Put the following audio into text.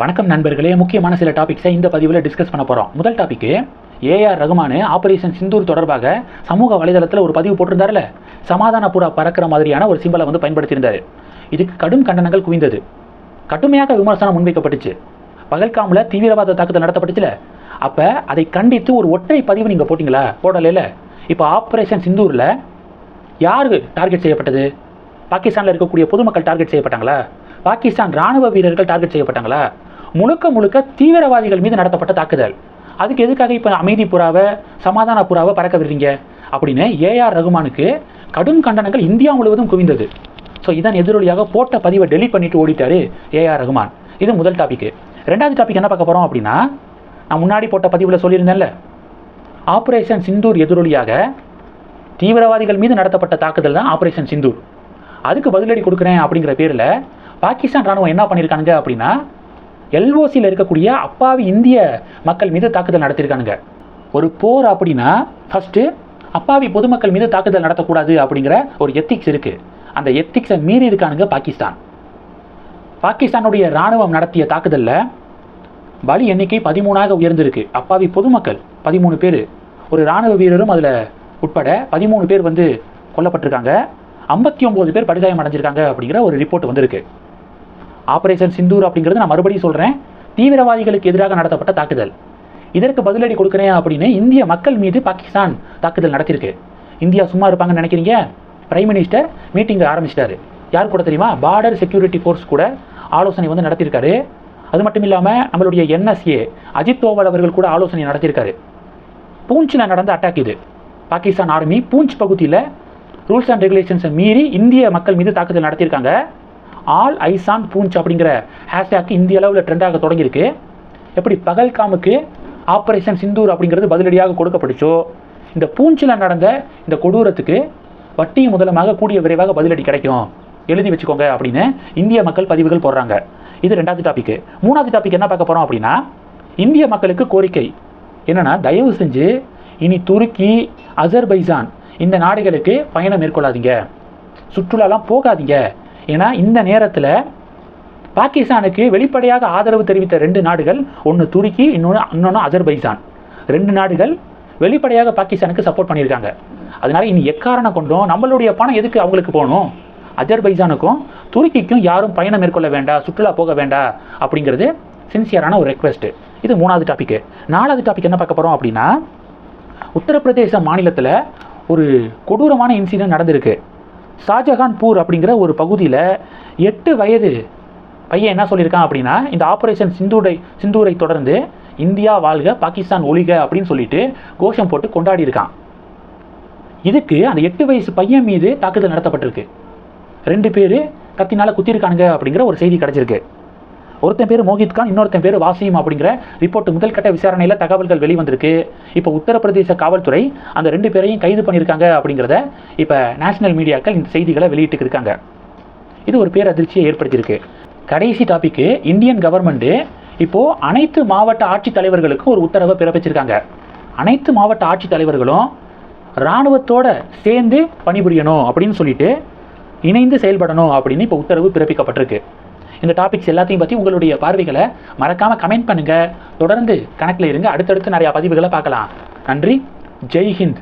வணக்கம் நண்பர்களே. முக்கியமான சில டாபிக்ஸை இந்த பதிவில் டிஸ்கஸ் பண்ண போகிறோம் முதல் topic AR Rahman operation Sindoor தொடர்பாக சமூக வலைதளத்தில் ஒரு பதிவு போட்டிருந்தார்ல. சமாதான புறா பறக்கிற மாதிரியான ஒரு சிம்பலை வந்து பயன்படுத்தியிருந்தார். இதுக்கு கடும் கண்டனங்கள் குவிந்தது. கடுமையாக விமர்சனம் முன்வைக்கப்பட்டுச்சு. பகல்காமில் தீவிரவாத தாக்குதல் நடத்தப்பட்டுச்சுல. அப்போ அதை கண்டித்து ஒரு ஒற்றை பதிவு நீங்கள் போட்டிங்களா? போடலைல. இப்போ ஆப்ரேஷன் சிந்தூரில் யார் டார்கெட் செய்யப்பட்டது? பாகிஸ்தானில் இருக்கக்கூடிய பொதுமக்கள் டார்கெட் செய்யப்பட்டாங்களா? பாகிஸ்தான் ராணுவ வீரர்கள் டார்கெட் செய்யப்பட்டாங்களா? முழுக்க முழுக்க தீவிரவாதிகள் மீது நடத்தப்பட்ட தாக்குதல். அதுக்கு எதுக்காக இப்போ அமைதி புறாவை சமாதான புறாவை பறக்க விடுறீங்க? அப்படின்னு ஏஆர் ரகுமானுக்கு கடும் கண்டனங்கள் இந்தியா முழுவதும் குவிந்தது. ஸோ இதன் எதிரொலியாக போட்ட பதிவை டெலீட் பண்ணிட்டு ஓடிட்டாரு ஏஆர் ரகுமான். இது முதல் டாபிக் ரெண்டாவது டாபிக் என்ன பார்க்க போகிறோம் அப்படின்னா நான் முன்னாடி போட்ட பதிவில் சொல்லியிருந்தேன்ல ஆப்ரேஷன் சிந்தூர் எதிரொலியாக தீவிரவாதிகள் மீது நடத்தப்பட்ட தாக்குதல் தான் ஆப்ரேஷன் சிந்தூர் அதுக்கு பதிலடி கொடுக்குறேன் அப்படிங்கிற பேரில் பாகிஸ்தான் ராணுவம் என்ன பண்ணியிருக்காங்க அப்படின்னா எல்ஓசியில் இருக்கக்கூடிய அப்பாவி இந்திய மக்கள் மீது தாக்குதல் நடத்தியிருக்கானுங்க. ஒரு போர் அப்படின்னா ஃபஸ்ட்டு அப்பாவி பொதுமக்கள் மீது தாக்குதல் நடத்தக்கூடாது அப்படிங்கிற ஒரு எத்திக்ஸ் இருக்குது அந்த எத்திக்ஸை மீறி இருக்கானுங்க பாகிஸ்தான். பாகிஸ்தானுடைய ராணுவம் நடத்திய தாக்குதலில் பலி எண்ணிக்கை பதிமூணாக உயர்ந்திருக்கு. அப்பாவி பொதுமக்கள் பதிமூணு பேர். ஒரு ராணுவ வீரரும் அதில் உட்பட பதிமூணு பேர் வந்து கொல்லப்பட்டிருக்காங்க. ஐம்பத்தி ஒம்பது பேர் படுகாயம் அடைஞ்சிருக்காங்க அப்படிங்கிற ஒரு ரிப்போர்ட் வந்திருக்கு. ஆபரேஷன் சிந்தூர் அப்படிங்கிறது நான் மறுபடியும் சொல்கிறேன் தீவிரவாதிகளுக்கு எதிராக நடத்தப்பட்ட தாக்குதல். இதற்கு பதிலடி கொடுக்குறேன் அப்படின்னு இந்திய மக்கள் மீது பாகிஸ்தான் தாக்குதல் நடத்தியிருக்கு. இந்தியா சும்மா இருப்பாங்கன்னு நினைக்கிறீங்க? பிரைம் மினிஸ்டர் மீட்டிங் ஆரம்பிச்சிட்டாரு. யார் கூட தெரியுமா? பார்டர் செக்யூரிட்டி ஃபோர்ஸ் கூட ஆலோசனை வந்து நடத்தியிருக்காரு. அது மட்டும் இல்லாமல் நம்மளுடைய என்எஸ்ஏ அஜித் தோவல் அவர்கள் கூட ஆலோசனை நடத்தியிருக்காரு. பூஞ்சில் நடந்த அட்டாக் இது. பாகிஸ்தான் ஆர்மி பூஞ்ச் பகுதியில் ரூல்ஸ் அண்ட் ரெகுலேஷன்ஸை மீறி இந்திய மக்கள் மீது தாக்குதல் நடத்தியிருக்காங்க. ஆல் ஐசான் பூஞ்ச் அப்படிங்கிற ஹேஷ்டேக் இந்திய அளவில் ட்ரெண்டாக தொடங்கியிருக்கு. எப்படி? பகல்காமுக்கு ஆப்ரேஷன் சிந்தூர் அப்படிங்கிறது பதிலடியாக கொடுக்கப்பட்டுச்சோ? இந்த பூஞ்சில் நடந்த இந்த கொடூரத்துக்கு வட்டி முதலமாக கூடிய விரைவாக பதிலடி கிடைக்கும். எழுதி வச்சுக்கோங்க அப்படின்னு இந்திய மக்கள் பதிவுகள் போடுறாங்க. இது ரெண்டாவது டாபிக் மூணாவது டாபிக் என்ன பார்க்க போகிறோம் அப்படின்னா இந்திய மக்களுக்கு கோரிக்கை. என்னென்னா தயவு செஞ்சு இனி துருக்கி அசர்பைசான் இந்த நாடுகளுக்கு பயணம் மேற்கொள்ளாதீங்க. சுற்றுலாலாம் போகாதீங்க. ஏன்னா இந்த நேரத்தில் பாகிஸ்தானுக்கு வெளிப்படையாக ஆதரவு தெரிவித்த ரெண்டு நாடுகள் ஒன்று துருக்கி இன்னொன்று இன்னொன்று அஜர்பைசான் ரெண்டு நாடுகள் வெளிப்படையாக பாகிஸ்தானுக்கு சப்போர்ட் பண்ணியிருக்காங்க. அதனால இனி எக்காரணம் கொண்டும் நம்மளுடைய பணம் எதுக்கு அவங்களுக்கு போகணும்? அஜர்பைஜானுக்கும் துருக்கிக்கும் யாரும் பயணம் மேற்கொள்ள வேண்டாம் சுற்றுலா போக வேண்டாம் அப்படிங்கிறது சின்சியரான ஒரு ரெக்வெஸ்ட்டு இது மூணாவது டாப்பிக்கு நாலாவது டாபிக் என்ன பார்க்க போகிறோம் அப்படின்னா உத்தரப்பிரதேச மாநிலத்தில் ஒரு கொடூரமான இன்சிடென்ட் நடந்திருக்கு. ஷாஜகான்பூர் அப்படிங்கிற ஒரு பகுதியில் எட்டு வயது பையன் என்ன சொல்லியிருக்கான் அப்படின்னா இந்த ஆப்ரேஷன் சிந்தூரை சிந்தூரை தொடர்ந்து இந்தியா வாழ்க பாகிஸ்தான் ஒழிக அப்படின்னு சொல்லிட்டு கோஷம் போட்டு கொண்டாடி இருக்கான் இதுக்கு அந்த எட்டு வயசு பையன் மீது தாக்குதல் நடத்தப்பட்டிருக்கு. ரெண்டு பேர் கத்தினால குத்திருக்கானுங்க அப்படிங்கிற ஒரு செய்தி கிடச்சிருக்கு. ஒருத்தன் பேர் மோஹித் கான் இன்னொருத்தன் பேர் வாசிம் அப்படிங்கிற ரிப்போர்ட் முதல்கட்ட விசாரணையில் தகவல்கள் வெளிவந்திருக்கு. இப்போ உத்தரப்பிரதேச காவல்துறை அந்த ரெண்டு பேரையும் கைது பண்ணியிருக்காங்க அப்படிங்கிறத இப்போ நேஷனல் மீடியாக்கள் இந்த செய்திகளை வெளியிட்டு இருக்காங்க. இது ஒரு பேரதிர்ச்சியை ஏற்படுத்தியிருக்கு. கடைசி டாபிக்கு இந்தியன் கவர்மெண்ட்டு இப்போது அனைத்து மாவட்ட ஆட்சித்தலைவர்களுக்கும் ஒரு உத்தரவை பிறப்பிச்சிருக்காங்க. அனைத்து மாவட்ட ஆட்சித்தலைவர்களும் இராணுவத்தோட சேர்ந்து பணிபுரியணும் அப்படின்னு சொல்லிட்டு இணைந்து செயல்படணும் அப்படின்னு இப்போ உத்தரவு பிறப்பிக்கப்பட்டிருக்கு. இந்த டாபிக்ஸ் எல்லாத்தையும் பற்றி உங்களுடைய பார்வைகளை மறக்காமல் கமெண்ட் பண்ணுங்கள் தொடர்ந்து கணக்கில் இருங்க. அடுத்தடுத்து நிறையா பதிவுகளை பார்க்கலாம். நன்றி. ஜெய்ஹிந்த்